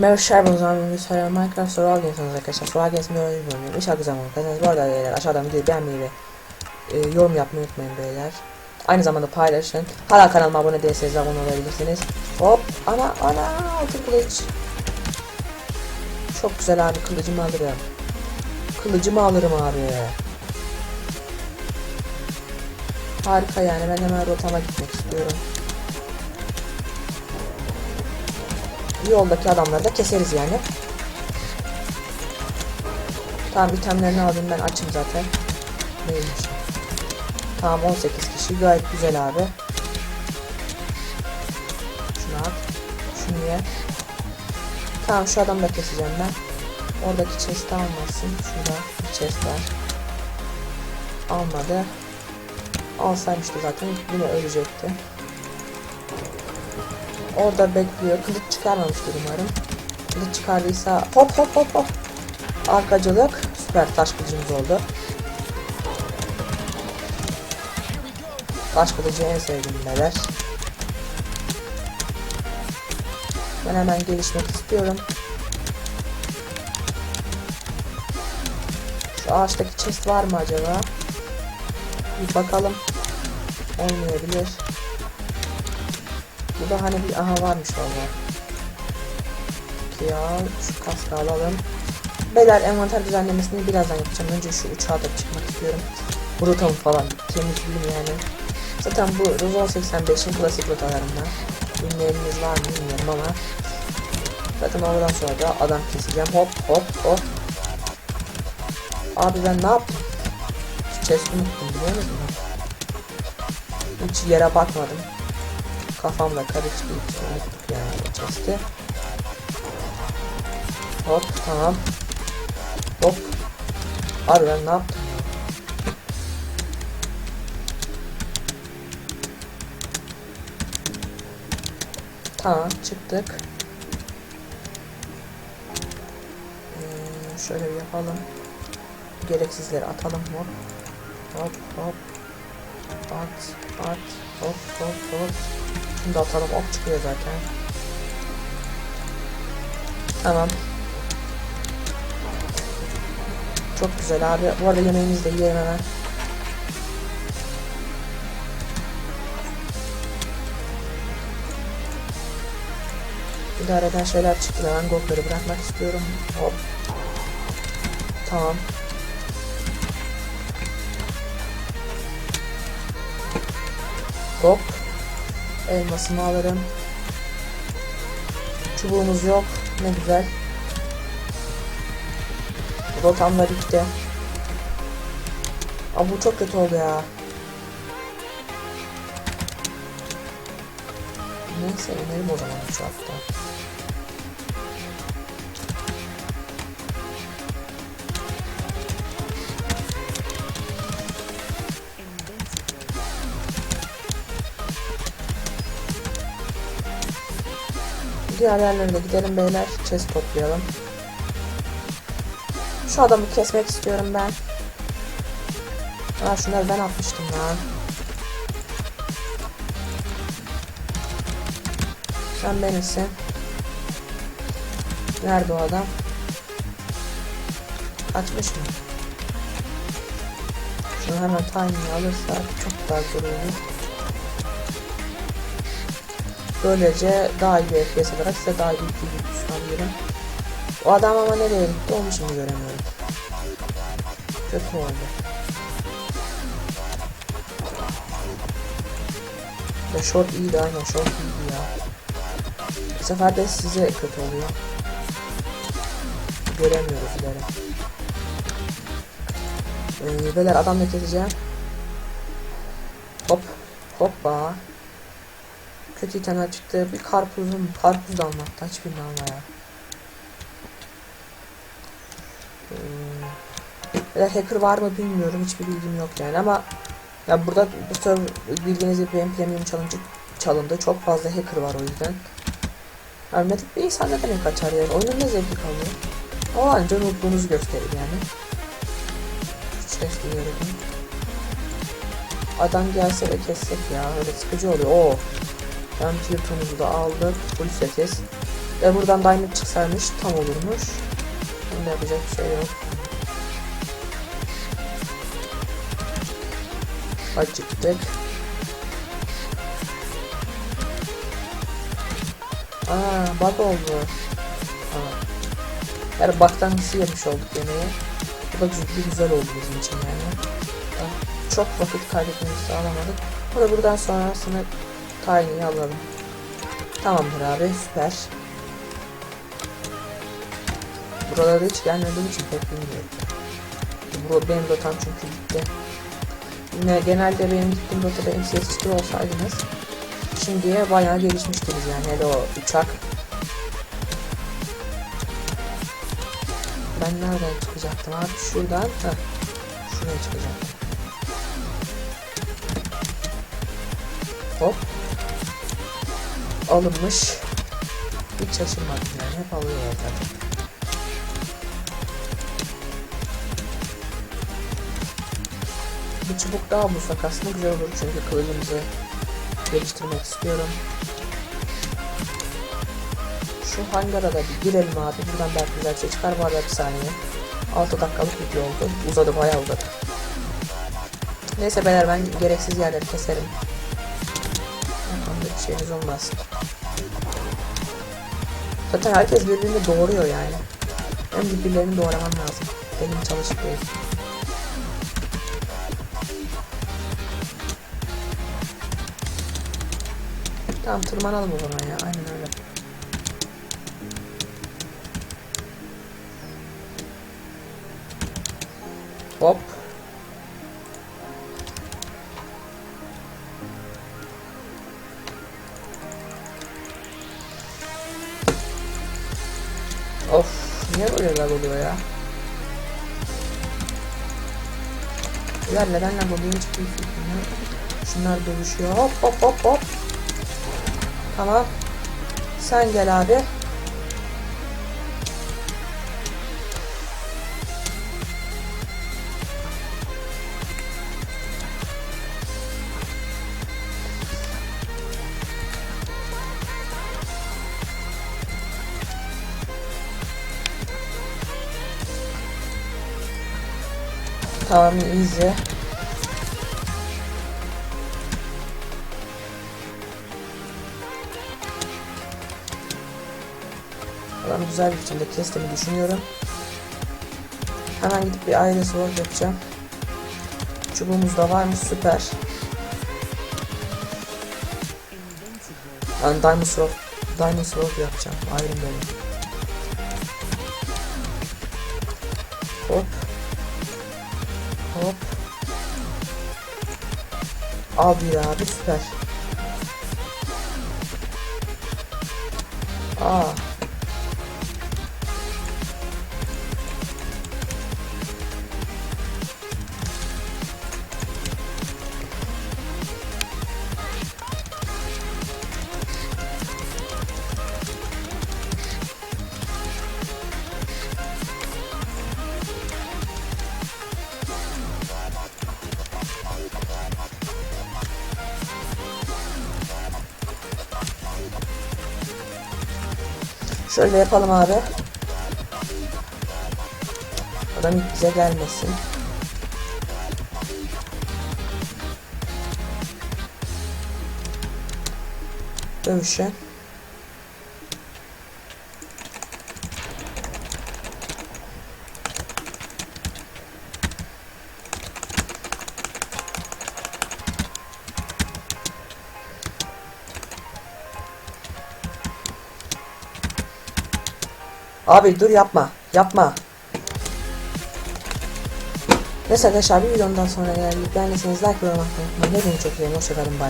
Merhaba o zaman bir soru Minecraft soru alıyorsunuz arkadaşlar. Soru alıyorsunuz böyle bir bölüm. İnşallah güzel olur. Bu arada beyler aşağıdan videoyu beğenmeyi ve e, yorum yapmayı unutmayın beyler. Aynı zamanda paylaşın. Hala kanalıma abone değilseniz abone olabilirsiniz. Hop ana ana altın kılıç. Çok güzel abi kılıcımı alırım. Kılıcımı alırım abi. Harika yani ben hemen rotama gitmek istiyorum. Yoldaki adamları da keseriz yani. Tamam itemlerini alayım ben açım zaten. Neymiş? Tamam 18 kişi gayet güzel abi. Şunu at. Şunu ye. Tamam şu adamı da keseceğim ben. Oradaki chest'i almasın. Şurada bir chest var. Almadı. Alsaymıştı zaten yine ölecekti. Orada bekliyor. Kılıç çıkarmamıştır umarım. Kılıç çıkardıysa hop hop hop hop. Arkacılık. Süper taş kılıcımız oldu. Taş kılıcı en sevdiğim neler. Ben hemen gelişmek istiyorum. Şu ağaçtaki chest var mı acaba? Bir bakalım. Olmayabilir. Bu da hani bir aha varmış orada. Ya şu kaskı alalım. Beyler envanter düzenlemesini birazdan yapacağım. Önce şu uçağa da çıkmak istiyorum. Rotamı falan temizleyeyim yani. Zaten bu Rozon 85'in klasik rotalarından. Bilmeyeniniz var mı bilmiyorum ama. Zaten oradan sonra da adam keseceğim. Hop hop hop. Abi ben ne yaptım? Şu chest'i unuttum biliyor musunuz? Hiç yere bakmadım. Kafamla karıştı. Yani chest'i. Hop tamam. Hop. Abi ben ne yaptım? Tamam çıktık. Ee, şöyle yapalım. Gereksizleri atalım hop. Hop hop. At at hop hop hop. Şimdi atalım ok çıkıyor zaten. Tamam. Çok güzel abi. Bu arada yemeğimizi de yiyelim hemen. İdare eden şeyler çıktı. Ben gokları bırakmak istiyorum. Hop. Tamam. Hop. Elmasını alırım. Çubuğumuz yok. Ne güzel. Rotam da bitti. Aa, bu çok kötü oldu ya. Neyse inelim o zaman uçakta. Diğer yerlere de gidelim beyler. Chest toplayalım. Şu adamı kesmek istiyorum ben. Aa şunları ben atmıştım ya. Sen benimsin. Nerede o adam? Kaçmış mı? Şunu hemen timing alırsak çok daha güzel olur. Böylece daha iyi bir FPS olarak size daha iyi bir video sunabilirim. O adam ama nereye gitti onu şimdi göremiyorum. Kötü oldu. Ya short iyiydi aynen short iyiydi ya. Bu sefer de size kötü oluyor. Göremiyoruz ileri. Ee, beyler adamla keseceğim. Hop. Hoppa. Kötü itemler çıktı. Bir karpuzum. Karpuz da almakta. Hiçbirini alma ya. Ee, hacker var mı bilmiyorum. Hiçbir bilgim yok yani ama ya burada bu server bildiğiniz gibi benim premium çalınca çalındı. Çok fazla hacker var o yüzden. Ölmedik bir insan neden hack açar yani? Oyunun ne zevki kalıyor? O anca noobluğunuzu gösterir yani. Hiç duyuyorum. Adam gelse de kessek ya. Öyle sıkıcı oluyor. Oo. Ben Tilton'umuzu da aldık. Full setiz. Ve buradan diamond çıksaymış tam olurmuş. Bunda yapacak bir şey yok. Acıktık. Aa bug oldu. Aa. Yani baktan hissi yemiş olduk yemeği. Bu da güzel, güzel oldu bizim için yani. Çok vakit kaybetmemizi sağlamadık. Da buradan sonrasını Tiny'yi alalım. Tamamdır abi süper. Buralara hiç gelmediğim için pek bilmiyorum. Bu benim rotam çünkü gitti. Yine genelde benim gittiğim rotada MCS2 olsaydınız şimdiye bayağı gelişmiştiniz yani hele o uçak. Ben nereden çıkacaktım abi? Şuradan. Heh. Şuraya çıkacaktım. Hop. Alınmış. Hiç şaşırmadım yani. Hep alıyorlar zaten. Bir çubuk daha bulsak aslında güzel olur çünkü kılıcımızı geliştirmek istiyorum. Şu hangara da bir girelim abi. Buradan belki güzel bir şey çıkar. Bu arada bir saniye. 6 dakikalık video oldu. Uzadı bayağı uzadı. Neyse beyler ben gereksiz yerleri keserim. Şeyimiz olmaz. Zaten herkes birbirini doğuruyor yani. Hem birbirlerini doğraman lazım. Benim çalışıp değil. Tamam tırmanalım o zaman ya. Aynen öyle. Hop. Lag oluyor ya? Ya neden lag oluyor hiç bir fikrim yok. Şunlar dövüşüyor. Hop hop hop hop. Tamam. Sen gel abi. Tamam easy. Adam güzel bir biçimde kestiğimi düşünüyorum. Hemen gidip bir aile sword yapacağım. Çubuğumuz da var mı? Süper. Ben Diamond Sword, Diamond Sword yapacağım. Iron Bell'im. Al bir abi süper. Aa. Şöyle yapalım abi. Adam bize gelmesin. Dövüşe. Abi dur yapma. Yapma. Neyse arkadaşlar bir videomdan sonra geldik. Beğendiyseniz like ve yorum atmayı unutmayın. Hepinize çok seviyorum. Hoşçakalın. Bye.